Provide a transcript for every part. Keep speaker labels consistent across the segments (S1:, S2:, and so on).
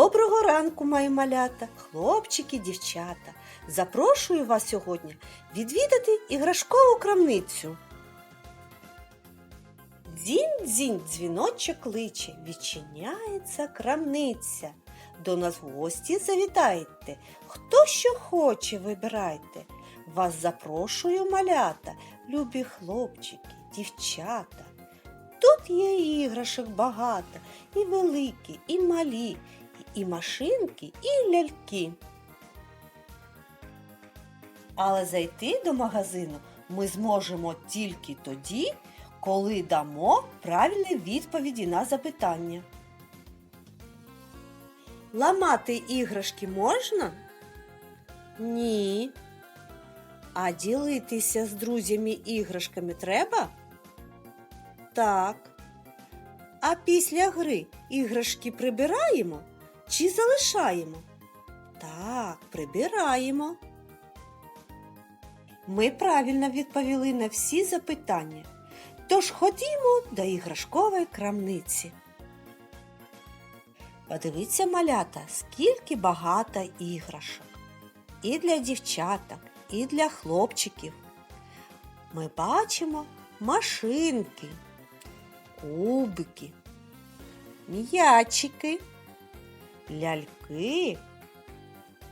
S1: Доброго ранку, мої малята, хлопчики, дівчата. Запрошую вас сьогодні відвідати іграшкову крамницю. Дзінь-дзінь, дзвіночок кличе, відчиняється крамниця. До нас в гості завітайте, хто що хоче, вибирайте. Вас запрошую, малята, любі хлопчики, дівчата. Тут є іграшок багато, і великі, і малі, і машинки, і ляльки. Але зайти до магазину ми зможемо тільки тоді, коли дамо правильні відповіді на запитання. Ламати іграшки можна? Ні. А ділитися з друзями іграшками треба? Так. А після гри іграшки прибираємо чи залишаємо? Так, прибираємо. Ми правильно відповіли на всі запитання. Тож ходімо до іграшкової крамниці. Подивіться, малята, скільки багато іграшок. І для дівчаток, і для хлопчиків. Ми бачимо машинки, кубики, м'ячики, ляльки,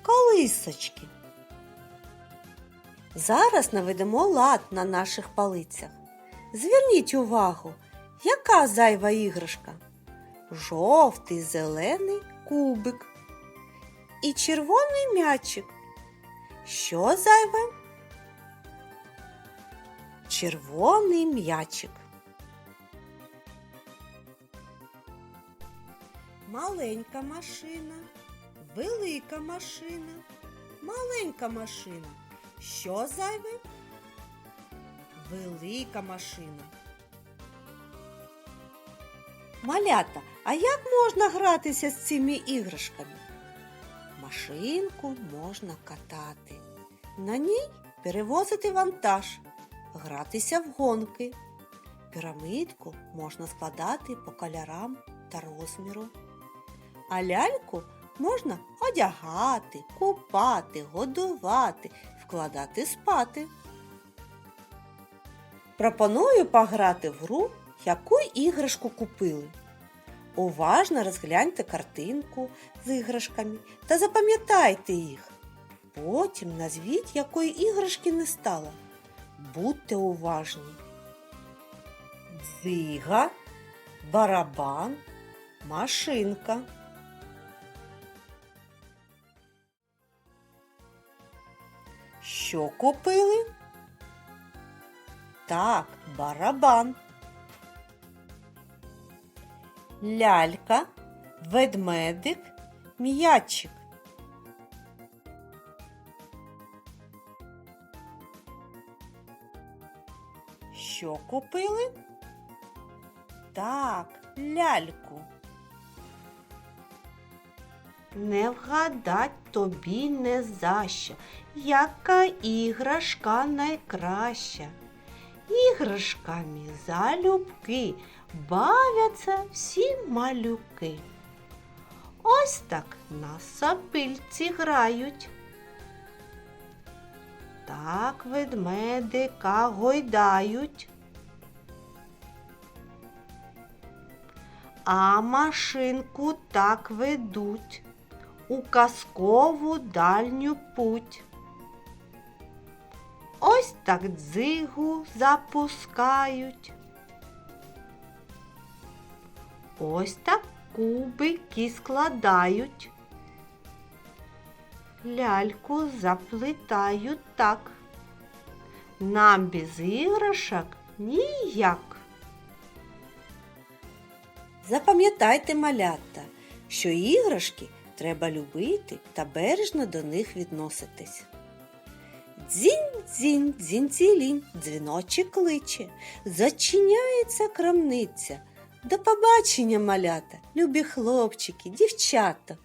S1: колисочки. Зараз наведемо лад на наших палицях. Зверніть увагу, яка зайва іграшка? Жовтий зелений кубик і червоний м'ячик. Що зайве? Червоний м'ячик. Маленька машина, велика машина, маленька машина. Що зайве? Велика машина. Малята, а як можна гратися з цими іграшками? Машинку можна катати. На ній перевозити вантаж, гратися в гонки. Пірамидку можна складати по кольорам та розміру. А ляльку можна одягати, купати, годувати, вкладати спати. Пропоную пограти в гру, яку іграшку купили. Уважно розгляньте картинку з іграшками та запам'ятайте їх. Потім назвіть, якої іграшки не стало. Будьте уважні. Дзига, барабан, машинка. Що купили? Так, барабан. Лялька, ведмедик, м'ячик. Що купили? Так, ляльку. Не вгадать тобі не за що, яка іграшка найкраща. Іграшками залюбки бавляться всі малюки. Ось так на сапильці грають. Так ведмедика гойдають. А машинку так ведуть у казкову дальню путь. Ось так дзигу запускають. Ось так кубики складають. Ляльку заплетають так. Нам без іграшок ніяк. Запам'ятайте, малята, що іграшки треба любити та бережно до них відноситись. Дзінь-дзінь, дзінь цілінь, дзвіночок кличе, зачиняється крамниця. До побачення, малята, любі хлопчики, дівчата.